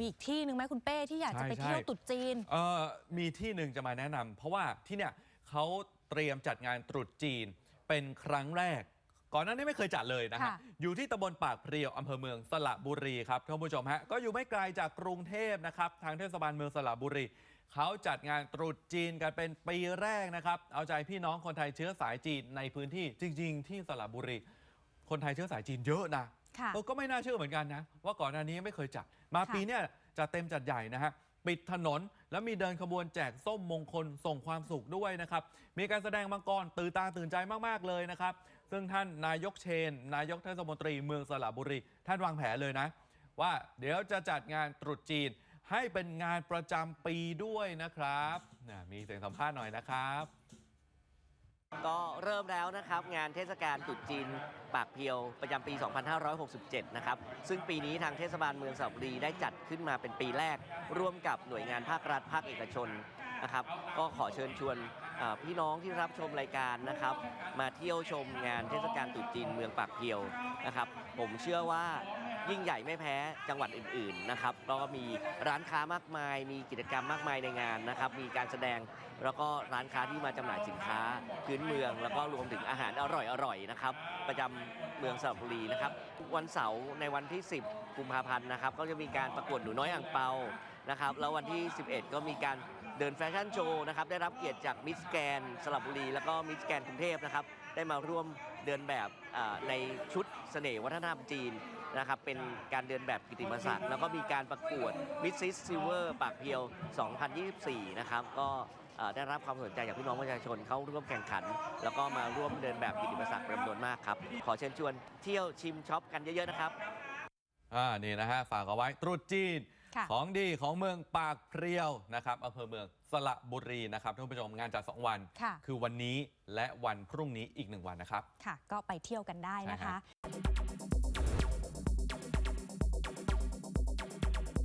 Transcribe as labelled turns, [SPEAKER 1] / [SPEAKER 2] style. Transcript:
[SPEAKER 1] มีอีกที่หนึ่งไหมคุณเป้ที่อยากจะไป
[SPEAKER 2] ใช่
[SPEAKER 1] เที่ยว
[SPEAKER 2] ใช่
[SPEAKER 1] ตรุษจีน
[SPEAKER 2] เออมีที่หนึ่งจะมาแนะนำเพราะว่าที่เนี่ยเขาเตรียมจัดงานตรุษจีนเป็นครั้งแรก ก่อนหน้านี้ไม่เคยจัดเลยนะฮะ
[SPEAKER 1] ค่ะ
[SPEAKER 2] อยู่ที่ตำบลปากเพรียวอำเภอเมืองสระบุรีครับท่านผู้ชมฮะก็อยู่ไม่ไกลจากกรุงเทพนะครับ ทางเทศบาลเมืองสระบุรีเขาจัดงานตรุษจีนกันเป็นปีแรกนะครับ เอาใจพี่น้องคนไทยเชื้อสายจีนในพื้นที่จริง ๆ ที่สระบุรี คนไทยเชื้อสายจีนเยอะนะ
[SPEAKER 1] ค่ะ
[SPEAKER 2] เออก็ไม่น่าเชื่อเหมือนกันนะ ว่าก่อนหน้านี้ไม่เคยจัด มา
[SPEAKER 1] ค่ะ
[SPEAKER 2] ปีเนี้ยจะเต็มจัดใหญ่นะฮะ ปิดถนนแล้วมีเดินขบวนแจกส้มมงคลส่งความสุขด้วยนะครับ มีการแสดงมังกรตื่นตาตื่นใจมาก ๆ เลยนะครับ ซึ่งท่านนายกเชน นายกเทศมนตรีเมืองสระบุรี ท่านวางแผนเลยนะ ว่าเดี๋ยวจะจัดงานตรุษจีนให้เป็นงานประจำปีด้วยนะครับน่ะมีเสียงสัมภาษณ์หน่อยนะครับ
[SPEAKER 3] ก็เริ่มแล้วนะครับ งานเทศกาลตรุษจีนปากเพียวประจำปี 2567 นะครับ ซึ่งปีนี้ทางเทศบาลเมืองสระบุรีได้จัดขึ้นมาเป็นปีแรก ร่วมกับหน่วยงานภาครัฐภาคเอกชน นะครับ ก็ขอเชิญชวนพี่น้องที่รับชมรายการนะครับ มาเที่ยวชมงานเทศกาลตรุษจีนเมืองปากเพียวนะครับ ผมเชื่อว่ายิ่งใหญ่ไม่แพ้จังหวัดอื่นๆนะครับก็มีร้านค้ามากมาย มีกิจกรรมมากมายในงานนะครับ มีการแสดงแล้วก็ร้านค้าที่มาจำหน่ายสินค้าพื้นเมือง แล้วก็รวมถึงอาหารอร่อยๆนะครับ ประจำเมืองสระบุรีนะครับ วันเสาร์ในวันที่ 10กุมภาพันธ์นะครับ ก็จะมีการประกวดหนูน้อยอ่างเปานะครับ แล้ววันที่ 11 ก็มีการ เดินแฟชั่นโชว์นะครับได้รับเกียรติจากมิสแกนสระบุรี แล้วก็มิสแกนกรุงเทพนะครับได้มาร่วมเดินแบบในชุดเสน่ห์วัฒนธรรมจีนนะครับเป็นการเดินแบบกิติมศักดิ์แล้วก็มีการประกวดมิสซิสซิเวอร์ปากเพียว 2024 นะครับก็ได้รับความสนใจจากพี่น้องประชาชนเข้าร่วมแข่งขัน แล้วก็มาร่วมเดินแบบกิติมศักดิ์จำนวนมากครับ ขอเชิญชวนเที่ยวชิมช็อปกันเยอะๆนะครับ
[SPEAKER 2] อ่า นี่นะฮะ ฝากเอาไว้ตรุษจีน ของดีของเมืองปากเพรียวนะครับอำเภอเมืองสระบุรีนะครับท่านผู้ชมงานจัด2วัน
[SPEAKER 1] ค่ะ
[SPEAKER 2] คือวันนี้และวันพรุ่งนี้อีกหนึ่งวันนะครับ
[SPEAKER 1] ค่ะ ก็ไปเที่ยวกันได้นะ
[SPEAKER 2] ใช่
[SPEAKER 1] คะ
[SPEAKER 2] ฮะ